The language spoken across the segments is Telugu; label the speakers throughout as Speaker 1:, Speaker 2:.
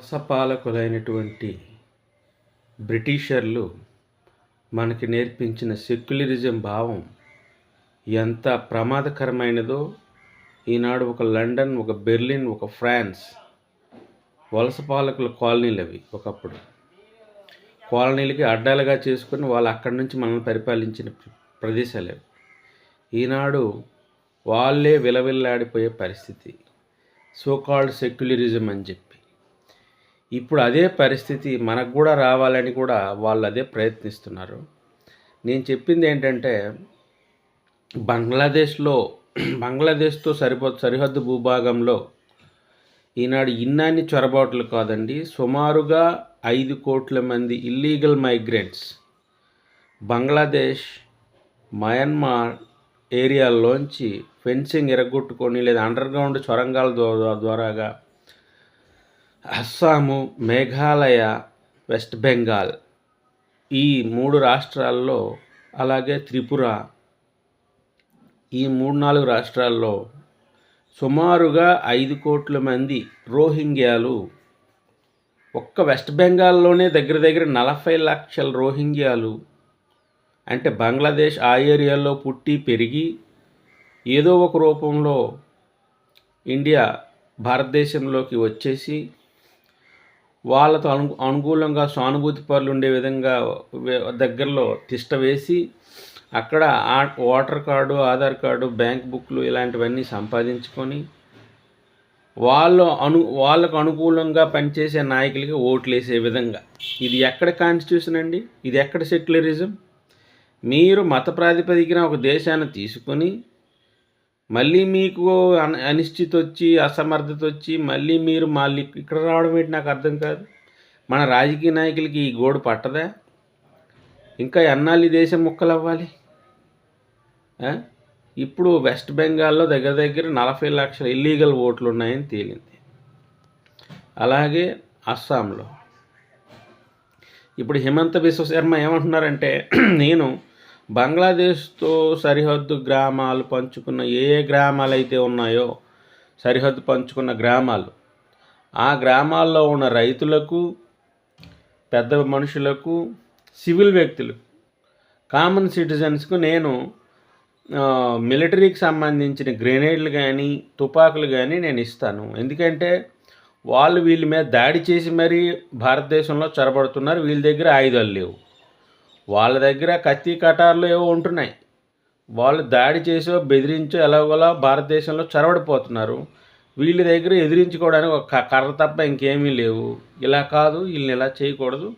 Speaker 1: వలసపాలకులైనటువంటి బ్రిటిషర్లు మనకి నేర్పించిన సెక్యులరిజం భావం ఎంత ప్రమాదకరమైనదో ఈనాడు ఒక లండన్ ఒక బెర్లిన్ ఒక ఫ్రాన్స్ వలస పాలకుల కాలనీలు అవి ఒకప్పుడు. కాలనీలకి అడ్డాలుగా చేసుకుని వాళ్ళు అక్కడి నుంచి మనల్ని పరిపాలించిన ప్ర- ప్రదేశాలు అవి. ఈనాడు వాళ్ళే విలవిల్లాడిపోయే పరిస్థితి. సోకాల్డ్ సెక్యులరిజం అని చెప్పి. ఇప్పుడు అదే పరిస్థితి మనకు కూడా రావాలని కూడా వాళ్ళు అదే ప్రయత్నిస్తున్నారు. నేను చెప్పింది ఏంటంటే బంగ్లాదేశ్లో బంగ్లాదేశ్తో సరిపో సరిహద్దు భూభాగంలో ఈనాడు ఇన్నాన్ని చొరబాట్లు కాదండి. సుమారుగా ఐదు కోట్ల మంది ఇల్లీగల్ మైగ్రెంట్స్ బంగ్లాదేశ్ మయన్మార్ ఏరియాల్లోంచి ఫెన్సింగ్ ఎరగొట్టుకొని లేదా అండర్ గ్రౌండ్ ద్వారాగా అస్సాము మేఘాలయ వెస్ట్ బెంగాల్ ఈ మూడు రాష్ట్రాల్లో అలాగే త్రిపుర ఈ మూడు నాలుగు రాష్ట్రాల్లో సుమారుగా ఐదు కోట్ల మంది రోహింగ్యాలు ఒక్క వెస్ట్ బెంగాల్లోనే దగ్గర దగ్గర నలభై లక్షల రోహింగ్యాలు అంటే బంగ్లాదేశ్ ఆ ఏరియాలో పుట్టి పెరిగి ఏదో ఒక రూపంలో ఇండియా భారతదేశంలోకి వచ్చేసి వాళ్ళతో అను అనుకూలంగా సానుభూతి పరులు ఉండే విధంగా దగ్గరలో తిష్ట వేసి అక్కడ voter card Aadhaar card bank బుక్లు ఇలాంటివన్నీ సంపాదించుకొని వాళ్ళు అను వాళ్ళకు అనుకూలంగా పనిచేసే నాయకులకి ఓట్లు వేసే విధంగా. ఇది ఎక్కడ కాన్స్టిట్యూషన్ అండి? ఇది ఎక్కడ సెక్యులరిజం మీరు మత ప్రాతిపదికన ఒక దేశాన్ని తీసుకొని మళ్ళీ మీకు అనిశ్చిత వచ్చి అసమర్థత వచ్చి మళ్ళీ మీరు మళ్ళీ ఇక్కడ రావడం ఏంటి నాకు అర్థం కాదు. మన రాజకీయ నాయకులకి ఈ గోడు పట్టదా? ఇంకా ఎన్నాళ్ళు ఈ దేశం ముక్కలు అవ్వాలి ఇప్పుడు వెస్ట్ బెంగాల్లో దగ్గర దగ్గర నలభై లక్షల ఇల్లీగల్ ఓట్లు ఉన్నాయని తేలింది. అలాగే అస్సాంలో. ఇప్పుడు హిమంత బిశ్వ శర్మ ఏమంటున్నారంటే నేను బంగ్లాదేశ్తో సరిహద్దు గ్రామాలు పంచుకున్న ఏ ఏ గ్రామాలు అయితే ఉన్నాయో సరిహద్దు పంచుకున్న గ్రామాలు ఆ గ్రామాల్లో ఉన్న రైతులకు పెద్ద మనుషులకు సివిల్ వ్యక్తులకు కామన్ సిటిజన్స్కు నేను మిలిటరీకి సంబంధించిన గ్రెనేడ్లు కానీ తుపాకులు కానీ నేను ఇస్తాను. ఎందుకంటే వాళ్ళు వీళ్ళ మీద దాడి చేసి మరీ భారతదేశంలో చొరబడుతున్నారు. వీళ్ళ దగ్గర ఆయుధాలు లేవు. వాళ్ళ దగ్గర కత్తి కటార్లు ఏవో ఉంటున్నాయి. వాళ్ళు దాడి చేసో బెదిరించో ఎలాగోలా భారతదేశంలో చొరబడిపోతున్నారు. వీళ్ళ దగ్గర ఎదిరించుకోవడానికి ఒక క- కర్ర తప్ప ఇంకేమీ లేవు. ఇలా కాదు వీళ్ళని ఇలా చేయకూడదు.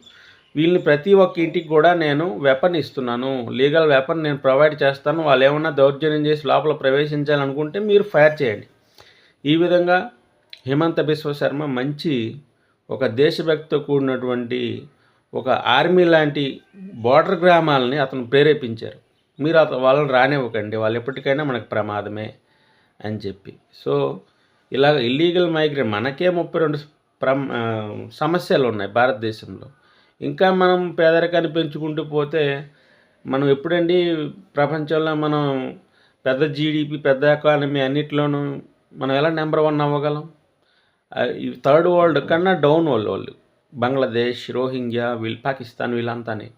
Speaker 1: వీళ్ళని ప్రతి ఒక్క ఇంటికి కూడా నేను వెపన్ ఇస్తున్నాను. లీగల్ వెపన్ నేను ప్రొవైడ్ చేస్తాను. వాళ్ళు ఏమన్నా దౌర్జన్యం చేసి లోపల ప్రవేశించాలనుకుంటే మీరు ఫైర్ చేయండి. ఈ విధంగా హిమంత బిశ్వ శర్మ మంచి ఒక దేశభక్తితో కూడినటువంటి ఒక ఆర్మీ లాంటి బోర్డర్ గ్రామాలని అతను ప్రేరేపించారు. మీరు అత వాళ్ళని రానివ్వకండి వాళ్ళు ఎప్పటికైనా మనకు ప్రమాదమే అని చెప్పి. సో ఇలాగ ఇల్లీగల్ మైగ్రేట్ మనకే ముప్పై రెండు సమస్యలు ఉన్నాయి భారతదేశంలో. ఇంకా మనం పేదరికాన్ని పెంచుకుంటూ పోతే మనం ఎప్పుడండి ప్రపంచంలో మనం పెద్ద జీడిపి పెద్ద ఎకానమీ అన్నిట్లోనూ మనం ఎలా నెంబర్ వన్ అవ్వగలం? థర్డ్ వరల్డ్ కన్నా డౌన్ వాళ్ళు వాళ్ళు. బంగ్లాదేశ్ రోహింగ్యా వీళ్ళు పాకిస్తాన్ వీళ్ళంతానే.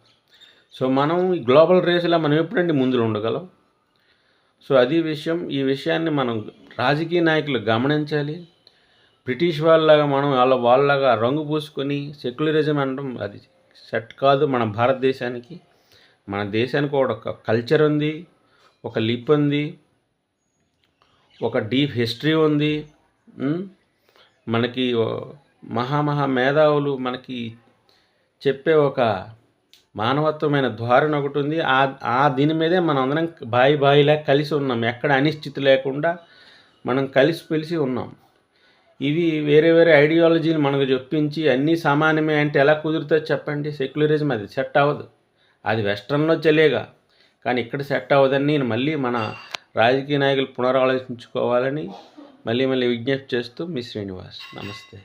Speaker 1: సో మనం ఈ గ్లోబల్ రేస్లో మనం ఎప్పుడండి ముందులో ఉండగలం? సో అది విషయం ఈ విషయాన్ని మనం రాజకీయ నాయకులు గమనించాలి. బ్రిటిష్ వాళ్ళలాగా మనం వాళ్ళ వాళ్ళలాగా రంగు పూసుకొని సెక్యులరిజం అనడం అది సెట్ కాదు మన భారతదేశానికి. మన దేశానికి కూడా ఒక కల్చర్ ఉంది ఒక లిప్ ఉంది ఒక డీప్ హిస్టరీ ఉంది. మనకి మహామహా మేధావులు మనకి చెప్పే ఒక మానవత్వమైన ధోరణి ఒకటి ఉంది. ఆ ఆ దీని మీదే మనం అందరం బాయి బాయిలా కలిసి ఉన్నాం. ఎక్కడ అనిశ్చితి లేకుండా మనం కలిసి పిలిచి ఉన్నాం. ఇవి వేరే వేరే ఐడియాలజీని మనకు చెప్పించి అన్నీ సామాన్యమే అంటే ఎలా కుదురుతుంది చెప్పండి. సెక్యులరిజం అది సెట్ అవ్వదు. అది వెస్ట్రన్లో చెలేగా కానీ ఇక్కడ సెట్ అవ్వదని నేను మళ్ళీ మన రాజకీయ నాయకులు పునరాలోచించుకోవాలని మళ్ళీ మళ్ళీ విజ్ఞప్తి చేస్తూ మీ శ్రీనివాస్. నమస్తే.